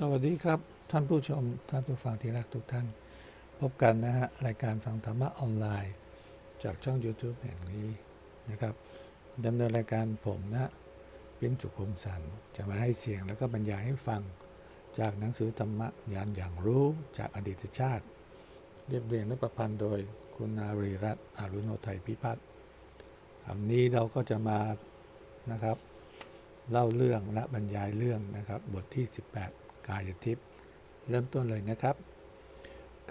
สวัสดีครับ ท่านผู้ชม ท่านผู้ฟังที่รักทุกท่าน พบกันนะฮะ รายการฟังธรรมะออนไลน์ จากช่อง YouTube แห่งนี้นะครับดำเนินรายการผมนะพิมสุขุมสันจะมาให้เสียงแล้วก็บรรยายให้ฟัง จากหนังสือธรรมะยานอย่างรู้จากอดีตชาติ เรียบเรียงและประพันธ์โดยคุณนารีรัตน์อารุณโนไทยพิพัฒน์คราวนี้เราก็จะมานะครับ เล่าเรื่องและบรรยายเรื่องนะครับ บทที่ 18 กายทิพย์เริ่มต้นเลยนะครับ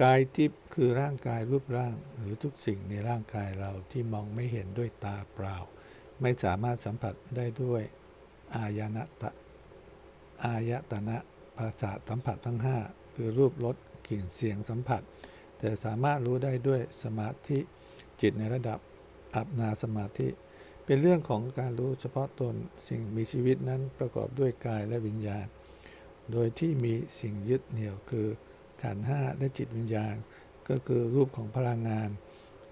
กายทิพย์คือร่างกายรูปร่าง หรือทุกสิ่งในร่างกายเราที่มองไม่เห็นด้วยตาเปล่า ไม่สามารถสัมผัสได้ด้วย อายนะตะอายตนะภาษาสัมผัสทั้ง 5 คือรูปรสกลิ่นเสียงสัมผัส แต่สามารถรู้ได้ด้วยสมาธิจิตในระดับอัปนาสมาธิ เป็นเรื่องของการรู้เฉพาะตนสิ่งมีชีวิตนั้นประกอบด้วยกายและวิญญาณ โดยที่มีสิ่งยึดเหนี่ยวคือขันธ์ห้าและจิตวิญญาณ ก็คือรูปของพลังงาน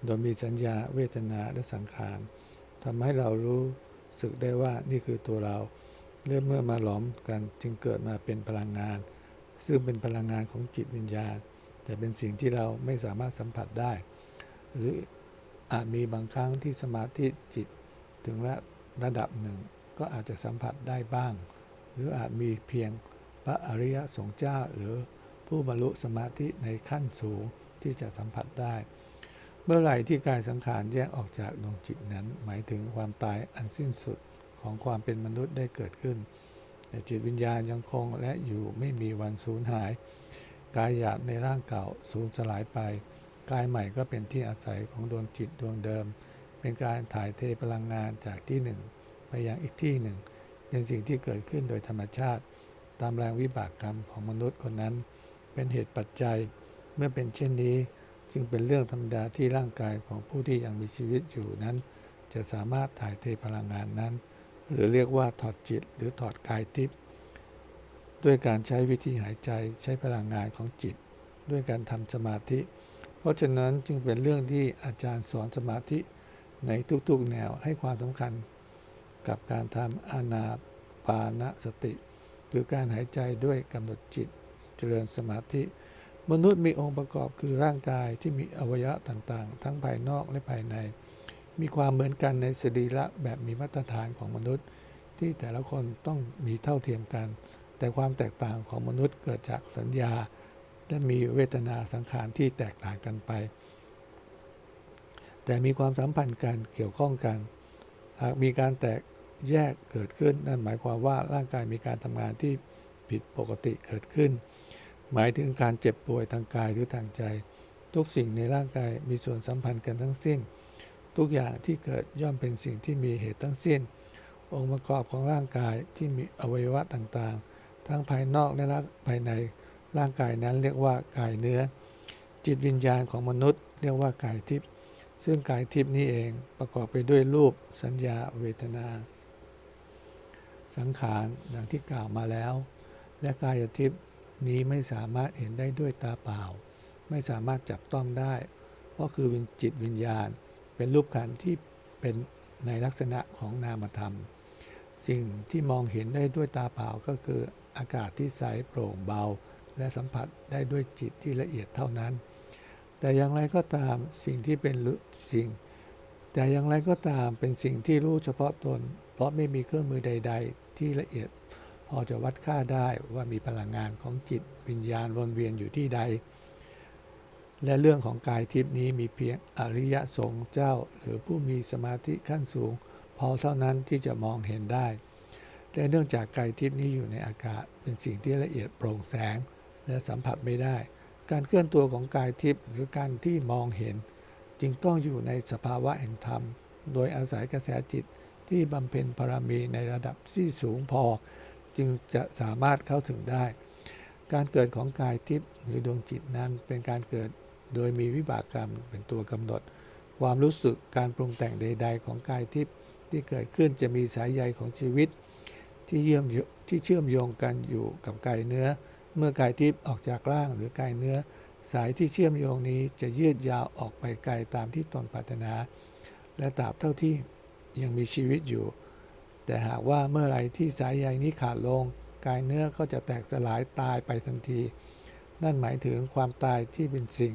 โดยมีสัญญาเวทนาและสังขารทำให้เรารู้สึกได้ว่านี่คือตัวเราเริ่มเมื่อมาหลอมกันจึงเกิดมาเป็นพลังงาน ซึ่งเป็นพลังงานของจิตวิญญาณ แต่เป็นสิ่งที่เราไม่สามารถสัมผัสได้ หรืออาจมีบางครั้งที่สมาธิจิตถึงระระดับหนึ่ง ก็อาจจะสัมผัสได้บ้าง หรืออาจมีเพียง พระอริยสงฆ์เจ้าหรือผู้บรรลุสมาธิในขั้นสูงที่จะสัมผัสได้ เมื่อไหร่ที่กายสังขารแยกออกจากดวงจิตนั้น หมายถึงความตายอันสิ้นสุดของความเป็นมนุษย์ได้เกิดขึ้น แต่จิตวิญญาณยังคงและอยู่ไม่มีวันสูญหาย กายหยาบในร่างเก่าสูญสลายไป กายใหม่ก็เป็นที่อาศัยของดวงจิตดวงเดิม เป็นการถ่ายเทพลังงานจากที่หนึ่งไปยังอีกที่หนึ่งเป็นสิ่งที่เกิดขึ้นโดยธรรมชาติ ตามแรงวิบากกรรมของมนุษย์คนนั้น เป็นเหตุปัจจัยเมื่อเป็นเช่นนี้ จึงเป็นเรื่องธรรมดาที่ร่างกายของผู้ที่ยังมีชีวิตอยู่นั้น จะสามารถถ่ายเทพลังงานนั้น หรือเรียกว่าถอดจิตหรือถอดกายทิพย์ด้วยการใช้วิธีหายใจใช้พลังงานของจิต ด้วยการทำสมาธิ เพราะฉะนั้นจึงเป็นเรื่องที่อาจารย์สอนสมาธิในทุกๆแนวให้ความสำคัญ กับการทำอานาปานสติ คือการหายใจด้วยกำหนดจิต เจริญสมาธิ มนุษย์มีองค์ประกอบคือร่างกายที่มีอวัยวะต่างๆ ทั้งภายนอกและภายใน มีความเหมือนกันในสรีระแบบมีมาตรฐานของมนุษย์ ที่แต่ละคนต้องมีเท่าเทียมกัน แต่ความแตกต่างของมนุษย์เกิดจากสัญญา และมีเวทนาสังขารที่แตกต่างกันไป แต่มีความสัมพันธ์กันเกี่ยวข้องกัน หากมีการแตก แยกเกิดขึ้น นั่นหมายความว่าร่างกายมีการทำงานที่ผิดปกติเกิดขึ้น หมายถึงการเจ็บป่วยทางกายหรือทางใจ ทุกสิ่งในร่างกายมีส่วนสัมพันธ์กันทั้งสิ้น ทุกอย่างที่เกิดย่อมเป็นสิ่งที่มีเหตุทั้งสิ้น องค์ประกอบของร่างกายที่มีอวัยวะต่างๆ ทั้งภายนอกและภายในร่างกายนั้นเรียกว่ากายเนื้อ จิตวิญญาณของมนุษย์ เรียกว่ากายทิพย์ซึ่งกายทิพย์นี้เองประกอบไปด้วยรูปสัญญาเวทนา สังขารดังที่กล่าวมาแล้ว และกายทิพย์นี้ไม่สามารถเห็นได้ด้วยตาเปล่า ไม่สามารถจับต้องได้ เพราะคือวิญจิตวิญญาณ เป็นรูปขันธ์ที่เป็นในลักษณะของนามธรรม สิ่งที่มองเห็นได้ด้วยตาเปล่าก็คืออากาศที่ใสโปร่งเบา และสัมผัสได้ด้วยจิตที่ละเอียดเท่านั้น แต่อย่างไรก็ตามสิ่งที่เป็นสิ่ง แต่อย่างไรก็ตามเป็นสิ่งที่รู้เฉพาะตน เพราะไม่มีเครื่องมือใด ๆ ที่ละเอียด พอจะวัดค่าได้ว่ามีพลังงานของจิตวิญญาณวนเวียนอยู่ที่ใด และเรื่องของกายทิพย์นี้มีเพียงอริยสงฆ์เจ้า หรือผู้มีสมาธิขั้นสูง พอเท่านั้นที่จะมองเห็นได้ แต่เนื่องจากกายทิพย์นี้อยู่ในอากาศเป็นสิ่งที่ละเอียดโปร่งแสง และสัมผัสไม่ได้ การเคลื่อนตัวของกายทิพย์หรือการที่มองเห็น จึงต้องอยู่ในสภาวะแห่งธรรม โดยอาศัยกระแสจิต ที่บำเพ็ญบารมีในระดับที่สูงพอจึงจะสามารถเข้าถึงได้ การเกิดของกายทิพย์หรือดวงจิตนั้นเป็นการเกิดโดยมีวิบากกรรมเป็นตัวกำหนด ความรู้สึกการปรุงแต่งใด ๆ ของกายทิพย์ที่เกิดขึ้นจะมีสายใยของชีวิต ที่เยื่อมที่เชื่อมโยงกันอยู่กับกายเนื้อ เมื่อกายทิพย์ออกจากร่างหรือกายเนื้อ สายที่เชื่อมโยงนี้จะยืดยาวออกไปไกลตามที่ตนปรารถนา และตราบเท่าที่ ยังมีชีวิตอยู่ แต่หากว่าเมื่อไรที่สายใยนี้ขาดลง กายเนื้อก็จะแตกสลายตายไปทันที นั่นหมายถึงความตายที่เป็นสิ่ง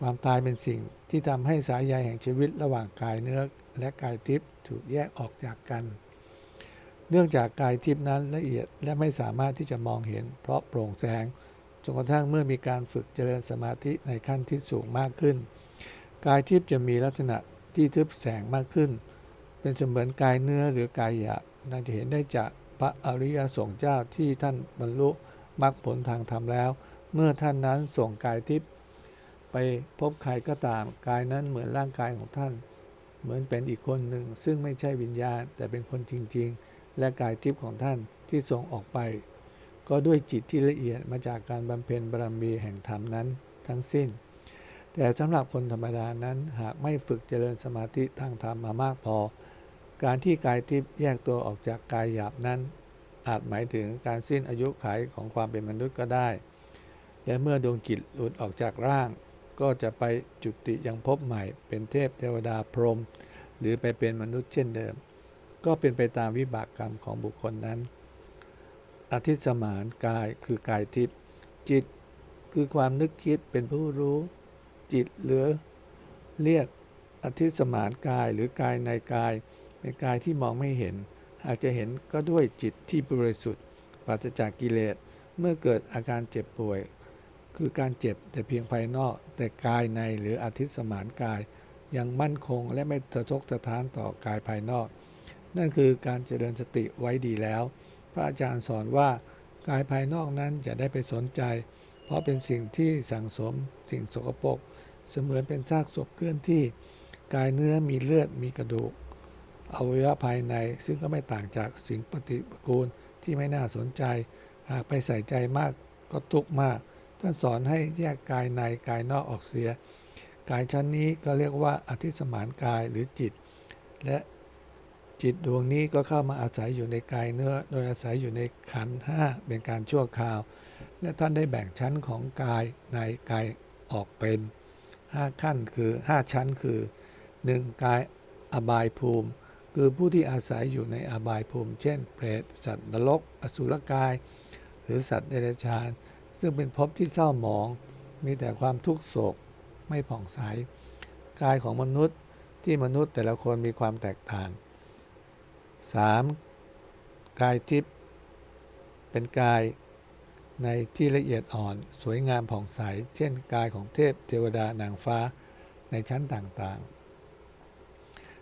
ความตายเป็นสิ่งที่ทำให้สายใยแห่งชีวิตระหว่างกายเนื้อและกายทิพย์ถูกแยกออกจากกัน เนื่องจากกายทิพย์นั้นละเอียดและไม่สามารถที่จะมองเห็น เพราะโปร่งแสงจนกระทั่งเมื่อมีการฝึกเจริญสมาธิในขั้นที่สูงมากขึ้น กายทิพย์จะมีลักษณะ ที่ทึบแสงมากขึ้น เป็นเสมือนกายเนื้อหรือกายหยาบนั่นจะเห็นได้จากพระอริยสงฆ์เจ้าที่ท่านบรรลุมรรคผลทางธรรมแล้ว เมื่อท่านนั้นส่งกายทิพย์ไปพบใครก็ตามกายนั้นเหมือนร่างกายของท่าน เหมือนเป็นอีกคนหนึ่ง ซึ่งไม่ใช่วิญญาณ แต่เป็นคนจริง ๆ และกายทิพย์ของท่านที่ส่งออกไป ก็ด้วยจิตที่ละเอียดมาจากการบำเพ็ญบารมีแห่งธรรมนั้นทั้งสิ้น แต่สำหรับคนธรรมดานั้นหากไม่ฝึกเจริญสมาธิทางธรรมมามากพอ การที่กายทิพย์แยกตัวออกจากกายหยาบนั้น อาจหมายถึงการสิ้นอายุขัยของความเป็นมนุษย์ก็ได้ และเมื่อดวงจิตหลุดออกจากร่าง ก็จะไปจุติยังภพใหม่ เป็นเทพเทวดาพรหมหรือไปเป็นมนุษย์เช่นเดิม ก็เป็นไปตามวิบากกรรมของบุคคลนั้น อธิสมานกายคือกายทิพย์จิต คือความนึกคิดเป็นผู้รู้ จิตหรือเรียกอธิสมานกายหรือกายในกายเป็นกายที่มองไม่เห็น หากจะเห็นก็ด้วยจิตที่บริสุทธิ์ปราศจากกิเลสเมื่อเกิดอาการเจ็บป่วย คือการเจ็บแต่เพียงภายนอก แต่กายในหรืออธิสมานกาย ยังมั่นคงและไม่สะทกสะท้านต่อกายภายนอก นั่นคือการเจริญสติไว้ดีแล้ว พระอาจารย์สอนว่ากายภายนอกนั้นอย่าได้ไปสนใจ เพราะเป็นสิ่งที่สั่งสมสิ่งสกปรก เสมือนเป็นซากศพเคลื่อนที่กายเนื้อมีเลือดมีกระดูกอวัยวะภายในซึ่งก็ไม่ต่างจากสิ่งปฏิกูลที่ไม่น่าสนใจ หากไปใส่ใจมากก็ทุกข์มาก ท่านสอนให้แยกกายในกายนอกออกเสีย กายชั้นนี้ก็เรียกว่าอธิสมานกายหรือจิต และจิตดวงนี้ก็เข้ามาอาศัยอยู่ในกายเนื้อ โดยอาศัยอยู่ในขันห้าเป็นการชั่วคราว และท่านได้แบ่งชั้นของกายในกายออกเป็น 5 ขั้นคือ 5 ชั้นคือ 1. กายอบายภูมิ คือผู้ที่อาศัยอยู่ในอบายภูมิ เช่น เปรต สัตว์นรก อสุรกาย หรือสัตว์เดรัจฉาน ซึ่งเป็นภพที่เศร้าหมอง มีแต่ความทุกข์โศกไม่ผ่องใส กายของมนุษย์ที่มนุษย์แต่ละคนมีความแตกต่าง 3. กายทิพย์เป็นกาย ในที่ละเอียดอ่อนสวยงามผ่องใส เช่นกายของเทพเทวดานางฟ้าในชั้นต่างๆ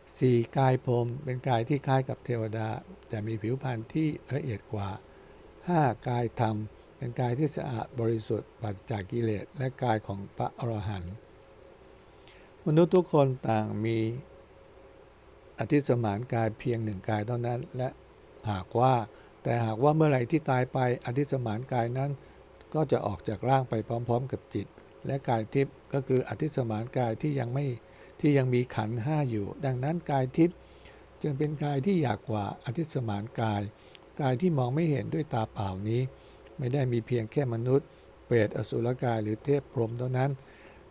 4. กายพรมเป็นกายที่คล้ายกับเทวดา แต่มีผิวพรรณที่ละเอียดกว่า 5. กายธรรม เป็นกายที่สะอาดบริสุทธิ์ปราศจากกิเลสและกายของพระอรหันต์มนุษย์ทุกคนต่างมีอธิสมานกายเพียงหนึ่งกายเท่านั้นและหากว่า แต่หากว่าเมื่อไหร่ที่ตายไปอธิสมานกายนั้น ก็จะออกจากร่างไปพร้อม ๆ กับจิต และกายทิพย์ก็คืออธิสมานกายที่ยังไม่ที่ยังมีขันห้าอยู่ ดังนั้นกายทิพย์จึงเป็นกายที่อยากกว่าอธิสมานกาย กายที่มองไม่เห็นด้วยตาเปล่านี้ ไม่ได้มีเพียงแค่มนุษย์ เปรตอสุรกายหรือเทพพรหมเท่านั้น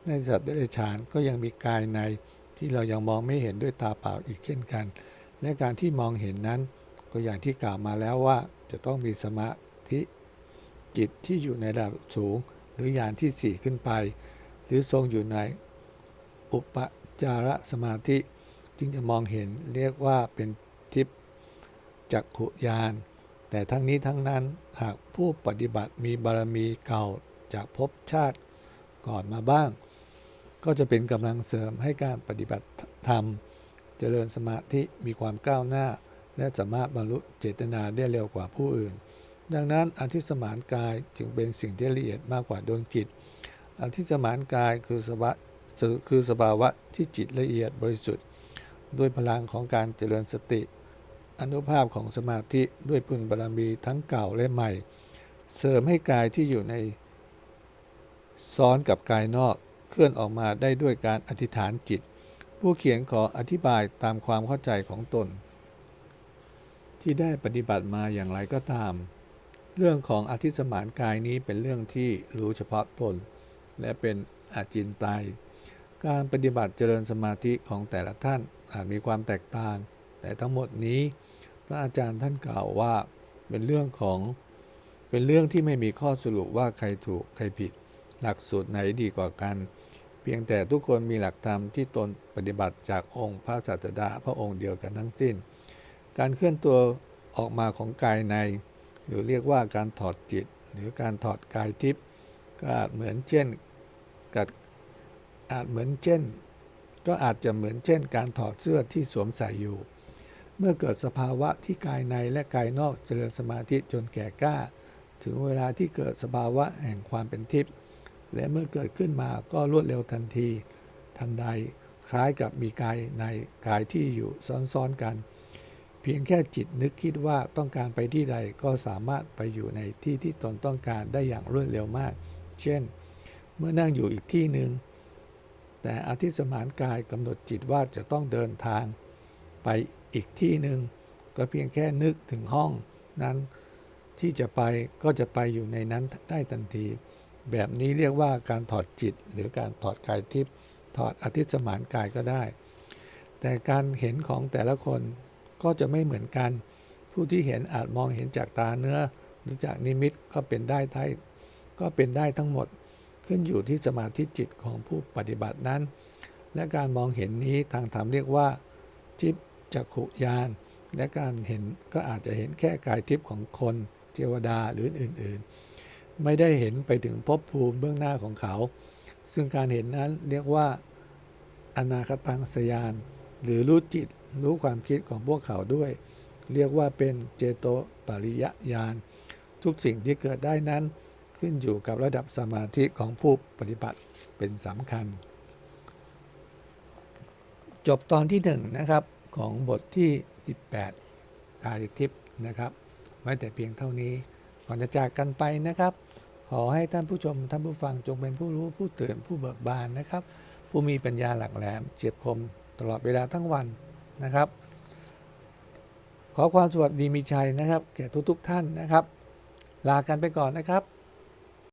ในสัตว์เดรัจฉานก็ยังมีกายในที่เรายังมองไม่เห็นด้วยตาเปล่าอีกเช่นกัน และการที่มองเห็นนั้น ก็อย่างที่กล่าวมาแล้วว่าจะต้องมีสมาธิจิตที่อยู่ในระดับสูง หรือญาณที่ 4 ขึ้นไป หรือทรงอยู่ในอุปจารสมาธิ จึงจะมองเห็นเรียกว่าเป็นทิพจักขุญาณแต่ทั้งนี้ทั้งนั้นหากผู้ปฏิบัติมีบารมีเก่าจากภพชาติก่อนมาบ้าง ก็จะเป็นกำลังเสริมให้การปฏิบัติธรรม เจริญสมาธิมีความก้าวหน้า และสามารถบรรลุเจตนาได้เร็วกว่าผู้อื่น ดังนั้นอธิสมานกายจึงเป็นสิ่งที่ละเอียดมากกว่าดวงจิต อธิสมานกายคือสภาวะคือสภาวะที่จิตละเอียดบริสุทธิ์ ด้วยพลังของการเจริญสติ อนุภาพของสมาธิด้วยพุญบารมีทั้งเก่าและใหม่ เสริมให้กายที่อยู่ในซ้อนกับกายนอกเคลื่อนออกมาได้ด้วยการอธิษฐานจิต ผู้เขียนขออธิบายตามความเข้าใจของตน ที่ได้ปฏิบัติมาอย่างไรก็ตาม เรื่องของอธิสมานกายนี้เป็นเรื่องที่รู้เฉพาะตน และเป็นอาจินไตยการปฏิบัติเจริญสมาธิของแต่ละท่านอาจมีความแตกต่าง แต่ทั้งหมดนี้ พระอาจารย์ท่านกล่าวว่าเป็นเรื่องของเป็นเรื่องที่ไม่มีข้อสรุปว่าใครถูกใครผิด หลักสูตรไหนดีกว่ากัน เพียงแต่ทุกคนมีหลักธรรมที่ตนปฏิบัติจากองค์พระศาสดาพระองค์เดียวกันทั้งสิ้น การเคลื่อนตัวออกมาของกายใน หรือเรียกว่าการถอดจิต หรือการถอดกายทิพย์ก็อาจเหมือนเช่นกับอาจเหมือนเช่น ก็อาจจะเหมือนเช่น การถอดเสื้อที่สวมใส่อยู่ เมื่อเกิดสภาวะที่กายในและกายนอกเจริญสมาธิจนแก่กล้า ถึงเวลาที่เกิดสภาวะแห่งความเป็นทิพย์และเมื่อเกิดขึ้นมาก็รวดเร็วทันที ทันใดคล้ายกับมีกายในกายที่อยู่ซ้อนๆกัน เพียงแค่จิตนึกคิดว่าต้องการไปที่ใดก็สามารถไปอยู่ในที่ที่ตนต้องการได้อย่างรวดเร็วมาก เช่น เมื่อนั่งอยู่อีกที่หนึ่งแต่อธิสมานกายกำหนดจิตว่าจะต้องเดินทาง ไปอีกที่หนึ่งก็เพียงแค่นึกถึงห้องนั้นที่จะไปก็จะไปอยู่ในนั้นได้ทันที แบบนี้เรียกว่าการถอดจิตหรือการถอดกายทิพย์ถอดอธิสมานกายก็ได้ แต่การเห็นของแต่ละคน ก็จะไม่เหมือนกัน ผู้ที่เห็นอาจมองเห็นจากตาเนื้อ หรือจากนิมิตก็เป็นได้ได้ก็เป็นได้ทั้งหมด ขึ้นอยู่ที่สมาธิจิตของผู้ปฏิบัตินั้น และการมองเห็นนี้ทางธรรมเรียกว่า ทิพจักขุยานและการเห็นก็อาจจะเห็นแค่กายทิพย์ของคนเทวดาหรืออื่นๆ ไม่ได้เห็นไปถึงภพภูมิเบื้องหน้าของเขา ซึ่งการเห็นนั้นเรียกว่าอนาคตังสยาน หรือรู้จิต รู้ความคิดของพวกเขาด้วย เรียกว่าเป็นเจโตปริยญาณทุกสิ่งที่เกิดได้นั้นขึ้นอยู่กับระดับสมาธิของผู้ปฏิบัติเป็นสำคัญ จบตอนที่หนึ่งนะครับของบทที่ 18กายทิพย์นะครับ ไว้แต่เพียงเท่านี้ก่อนจะจากกันไปนะครับ ขอให้ท่านผู้ชมท่านผู้ฟังจงเป็นผู้รู้ผู้ตื่นผู้เบิกบานนะครับ ผู้มีปัญญาหลักแหลมเฉียบคมตลอดเวลาทั้งวัน นะครับ ขอความสวัสดีมีชัยนะครับแก่ทุกๆท่านนะครับ ลากันไปก่อนนะครับ